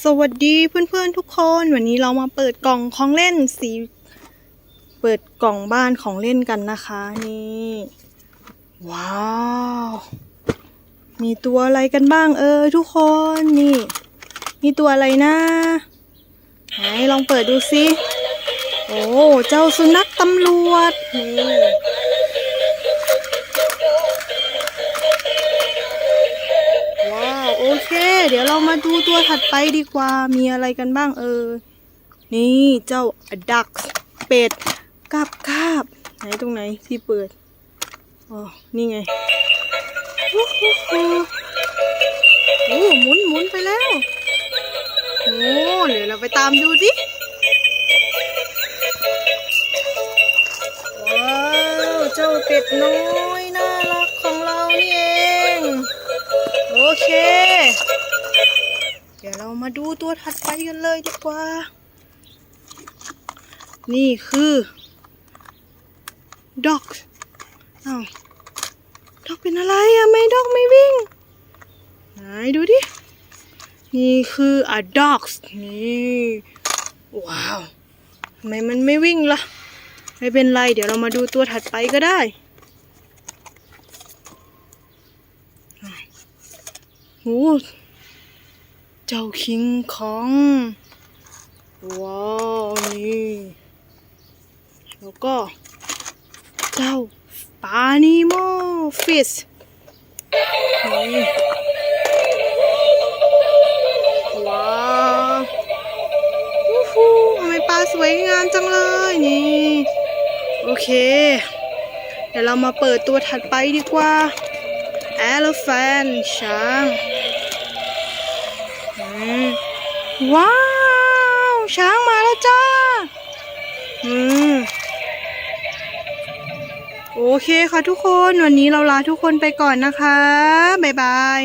สวัสดีเพื่อนๆทุกคน วันนี้เรามาเปิดกล่องของเล่นสี เปิดกล่องบ้านของเล่นกันนะคะนี่ ว้าว มีตัวอะไรกันบ้างเออทุกคนนี่ มีตัวอะไรนะไหนลองเปิดดูสิโอ้เจ้าสุนัขตำรวจนี่ เดี๋ยวเรามาดูตัวถัดไปดีกว่า มีอะไรกันบ้างเออ นี่เจ้าดักเป็ดกาบกาบไหนตรงไหนที่เปิด อ๋อ นี่ไง โอ้โหโอ้หมุนหมุนไปแล้ว โอ้เดี๋ยวเราไปตามดูดิว้าวเจ้าเป็ดน้อยน่ารักของเรานี่เอง โอเค เดี๋ยวเรามาดูตัวถัดไปกันเลยดีกว่า นี่คือ dog อ้าวดอกเป็นอะไรอะไม่ด็อกไม่วิ่ง ไหนดูดิ นี่คือ a dog นี่ว้าวทำไมมันไม่วิ่งล่ะ ไม่เป็นไร เดี๋ยวเรามาดูตัวถัดไปก็ได้โอ้ จ้าคิงของว้าวนี่แล้วก็ เจ้าปานิโมฟิสนี่ว้าววู้ฮู้ทำไมปลาสวยงามจังเลยนี่ โอเค เดี๋ยวเรามาเปิดตัวถัดไปดีกว่า elephant ช้าง ว้าว ช้างมาแล้วจ้า อืม โอเคค่ะทุกคน วันนี้เราลาทุกคนไปก่อนนะคะ บ๊ายบาย